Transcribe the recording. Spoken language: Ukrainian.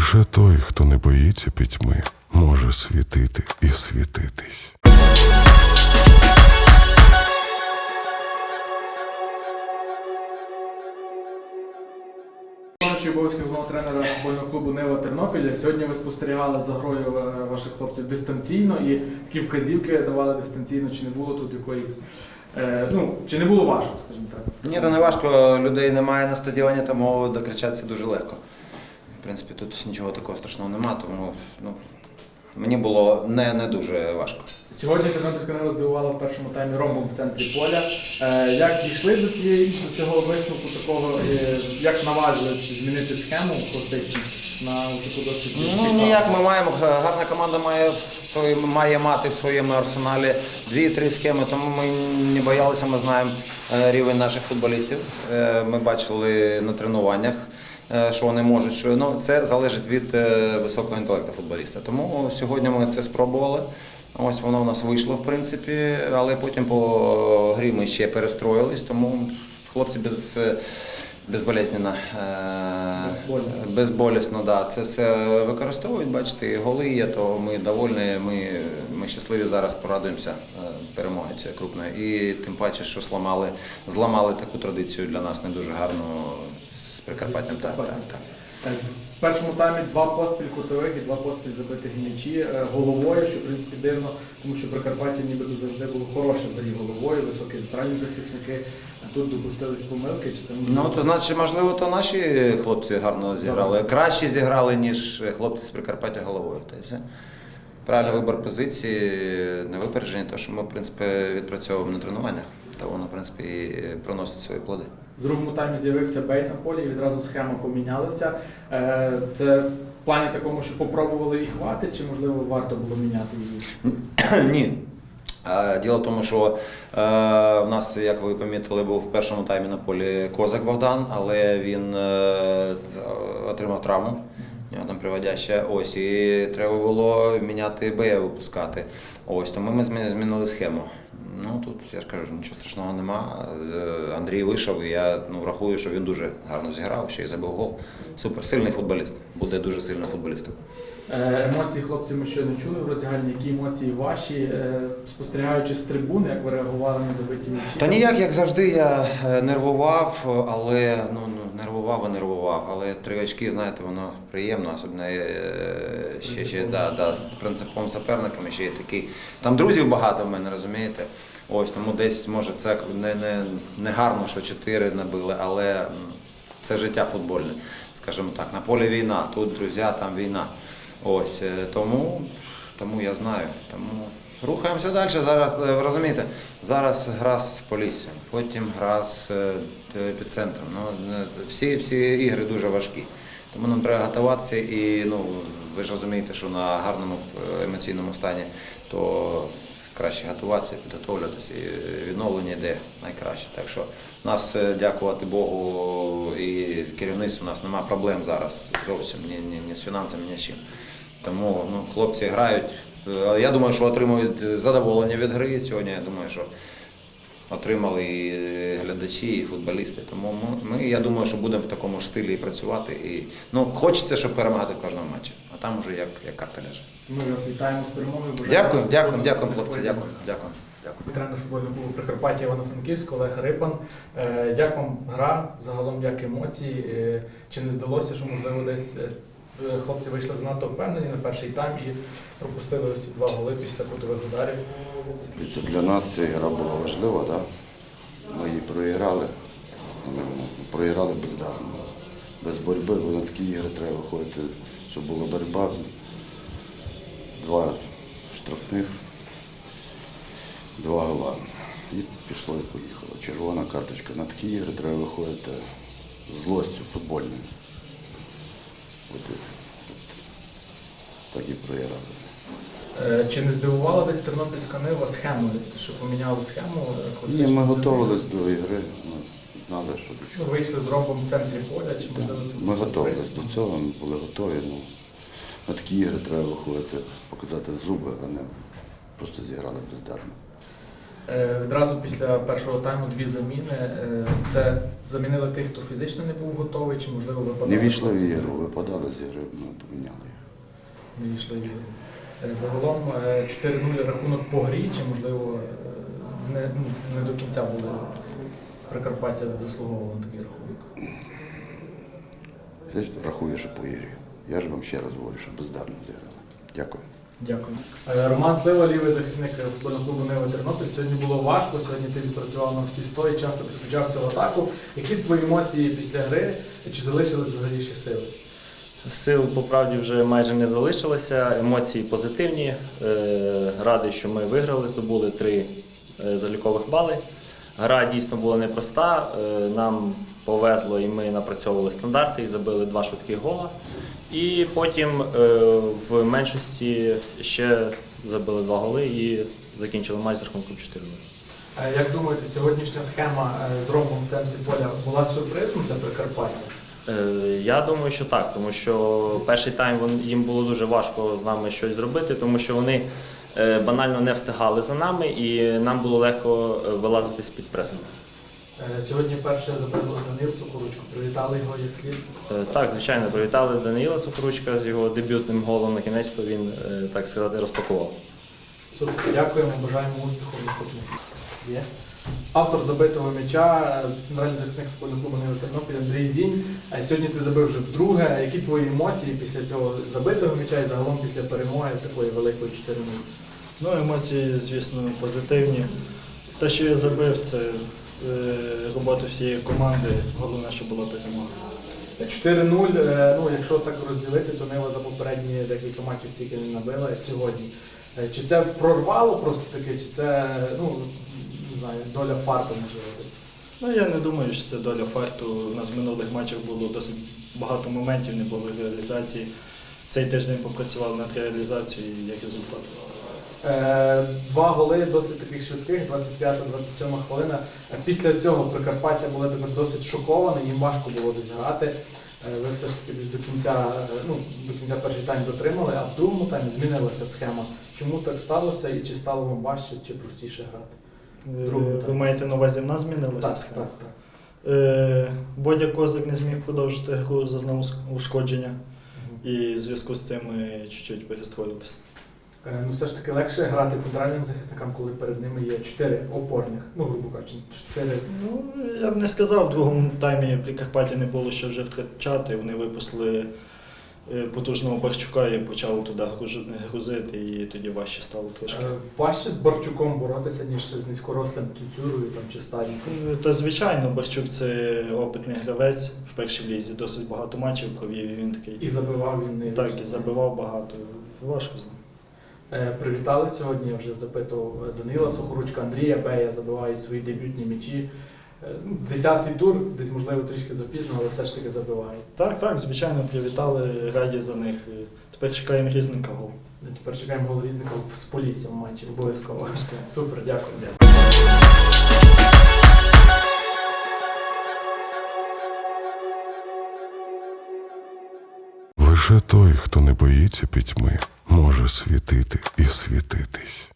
Лише той, хто не боїться пітьми, може світити і світитись. Обов'язки головного тренера футбольного клубу Нева Тернопіль. Сьогодні ви спостерігали за грою е, ваших хлопців дистанційно і такі вказівки давали дистанційно, чи не було тут якоїсь. е, ну, чи не було важко, скажімо так. Ні, то не важко, людей немає на стадіоні, тому докричатися дуже легко. В принципі, тут нічого такого страшного нема, тому ну, мені було не, не дуже важко. Сьогодні Тернопільська Нева здивувала в першому таймі ромбом в центрі поля. Е, як дійшли до цієї до цього висновку такого, е, як наважились змінити схему класичну на таку досить Ну ніяк ми маємо. Гарна команда має в своєму, має мати в своєму арсеналі дві-три схеми, тому ми не боялися, ми знаємо е, рівень наших футболістів. Е, Ми бачили на тренуваннях, е, що вони можуть. Що, ну, це залежить від е, високого інтелекту футболіста. Тому сьогодні ми це спробували. Ось воно у нас вийшло, в принципі, але потім по грі ми ще перестроїлись, тому хлопці без. е, е, Безболісно. безболісно, да. Це все використовують. Бачите, і голи є, то ми довольні. Ми, ми щасливі зараз порадуємося е, перемоги цієї крупної. І тим паче, що зламали, зламали таку традицію для нас не дуже гарну з Прикарпаттям. Так, так, так. В першому таймі два поспіль кутових і два поспіль забитих м'ячі е, головою, що в принципі дивно, тому що Прикарпаття нібито завжди було хороше в грі головою, високі зранні захисники. А тут допустились помилки, чи це Ну, то значить, можливо, то наші хлопці гарно зіграли. Краще зіграли, ніж хлопці з Прикарпаття головою. Та й все. Правильний вибір позиції, не випередження, те, що ми, в принципі, відпрацьовуємо на тренуваннях, то воно, в принципі, і проносить свої плоди. В другому таймі з'явився бей на полі, і відразу схема помінялася. Е, Це в плані такому, що попробували і хвати, чи можливо варто було міняти її? Ні. Е, Діло в тому, що е, в нас, як ви помітили, був в першому таймі на полі Козак Богдан, але він отримав травму. Нього там приводяща ось, і треба було міняти Бея випускати. Ось, тому ми змінили схему. Ну тут я ж кажу, нічого страшного нема. Е, Андрій вийшов, і я ну, врахую, що він дуже гарно зіграв, ще й забив гол. Супер, сильний футболіст. Буде дуже сильним футболістом. Е, Емоції хлопці ми не чули в роздягальні. Які емоції ваші, Е, спостерігаючи з трибуни, як ви реагували на забиті м'ячі? Та ніяк, як завжди, я е, нервував, але ну, ну нервував і нервував. Але три очки, знаєте, воно приємно, особливо ще, ще да, да, з принципом суперниками ще є такий. Там друзів багато в мене, розумієте? Ось тому десь може це не, не, не гарно, що чотири набили, але це життя футбольне. Скажімо так, на полі війна, тут друзі, там війна. Ось е, тому, тому я знаю. Тому рухаємося далі. Зараз е, ви розумієте, зараз гра з Поліссям, потім гра з е, епіцентром. Ну, всі, всі ігри дуже важкі. Тому нам треба готуватися і ну, ви ж розумієте, що на гарному емоційному стані то краще готуватися, підготовлюватися відновлення йде найкраще. Так що нас, е, дякувати Богу, і керівництву у нас немає проблем зараз зовсім ні, ні, ні з фінансами, ні з чим. Тому ну, хлопці грають. Е, Я думаю, що отримують задоволення від гри сьогодні. Я думаю, що отримали і глядачі, і футболісти. Тому ми, я думаю, що будемо в такому ж стилі і працювати. І, ну, хочеться, щоб перемагати в кожному матчі, а там уже як, як карта ляже. Ми вас вітаємо з перемогою. Дякую, дякую, дякую, хлопці, дякую, дякую. дякую. Тренер футбольного клубу Прикарпаття Івано-Франківськ Олег Рипан. Е, Як вам гра, загалом як емоції? Е, Чи не здалося, що можливо десь е, хлопці вийшли занадто впевнені на перший тайм і пропустили ці два голи після кутових ударів? Це для нас ця гра була важлива, да? ми її проіграли, проіграли бездарно. Без боротьби, бо на такі ігри треба виходити, щоб була боротьба. Два штрафних, два гола. І пішло і поїхало. Червона карточка. На такі ігри треба виходити злостю футбольною. От, так і проіграли. Е, Чи не здивувала десь Тернопільська нива схемою, що поміняли схему е, Ні, ми готувалися до ігри, ми знали, що до чого. Вийшли з ромбом в центрі поля, чи можливо це Ми готувалися до цього, ми були готові. Ну, на такі ігри треба виходити, показати зуби, а не просто зіграли бездарно. Е, Відразу після першого тайму дві заміни. Е, Це замінили тих, хто фізично не був готовий, чи можливо випадали? Не війшли в ігру, випадали з ігри, ми поміняли їх. Не війшли в ігру. Е, Загалом е, 4-0 рахунок по грі, чи можливо не, ну, не до кінця були Прикарпаття заслуговувало на такий рахунок. Рахую, що по ігрі. Я ж вам ще раз говорю, що бездарно зіграли. Дякую. Дякую. Е, Роман Слива, лівий захисник футбольного клубу Нева Тернопіль. Сьогодні було важко. Сьогодні ти відпрацював на всі сто і часто присуджався в атаку. Які твої емоції після гри? Чи залишились взагалі ще сили? Сил по правді вже майже не залишилося. Емоції позитивні. Е, Радий, що ми виграли, здобули три е, залікових бали. Гра дійсно була непроста. Е, Нам повезло і ми напрацьовували стандарти і забили два швидкі гола. І потім е, в меншості ще забили два голи і закінчили матч з рахунком 4 Е, Як думаєте, сьогоднішня схема е, з Ромом в центрі поля була сюрпризом для Прикарпаття? Я думаю, що так, тому що перший тайм їм було дуже важко з нами щось зробити, тому що вони банально не встигали за нами, і нам було легко е, вилазити з-під пресингу. Е, Сьогодні перше забив Данил Сухоручко. Привітали його як слід. Е, Так, звичайно, привітали Даниїла Сухоручка з його дебютним голом. На кінець то він, е, так сказати, розпакував. Супер, дякуємо, бажаємо успіху в наступному. Автор забитого м'яча, е, центральний захисник футбольного клубу Нева Тернопіль Андрій Зінь. Е, Сьогодні ти забив вже вдруге. Які твої емоції після цього забитого м'яча і загалом після перемоги такої великої 4 0 Ну, емоції, звісно, позитивні. Те, що я забив, це е, робота всієї команди. Головне, що була перемога. 4-0, е, ну якщо так розділити, то Нива за попередні декілька матчів стільки не набила, як сьогодні. Е, Чи це прорвало просто таке, чи це ну знаю, доля фарту можливо десь? Ну, я не думаю, що це доля фарту. У нас в минулих матчах було досить багато моментів, не було реалізації. Цей тиждень попрацювали над реалізацією і як результат. Е, Два голи досить таких швидких, 25-27 хвилина. Е, Після цього Прикарпаття були тепер досить шоковані, їм важко було десь грати. Е, Ви все ж таки десь до кінця, ну, до кінця перший тайм дотримали, а в другому таймі змінилася схема. Чому так сталося і чи стало вам важче чи простіше грати? Е, Другий Ви тайм. маєте на увазі в нас змінилася Так, схема? так, так. Е, Бодя Козик не зміг продовжити гру, зазнав ус- ушкодження. І в зв'язку з цим ми чуть-чуть перестроїлися. Е, Ну, все ж таки легше грати центральним захисникам, коли перед ними є чотири опорних, ну, грубо кажучи, чотири. Ну, я б не сказав, в другому таймі Прикарпаття не було що вже втрачати. Вони випустили потужного Барчука і почали туди грузити, і тоді важче стало трошки. Е, Важче з Борчуком боротися, ніж з низькорослим Цюцюрою там, чи Стадіком. Е, Та звичайно, Барчук це опитний гравець в першій лізі, досить багато матчів провів, і він такий. І забивав він не Так, і забивав багато. Важко з ним. Е, Привітали сьогодні, я вже запитував е, Данила Сухоручка, Андрія Бея, забивають свої дебютні м'ячі. Е, ну, Десятий тур, десь можливо трішки запізно, але все ж таки забивають. Так, так, звичайно, привітали, раді за них. Е, Тепер чекаємо різника гол. Ну, Тепер чекаємо гол різників з Полісся в матчі, обов'язково. Супер, дякую. Лише той, хто не боїться пітьми, може світити і світитись.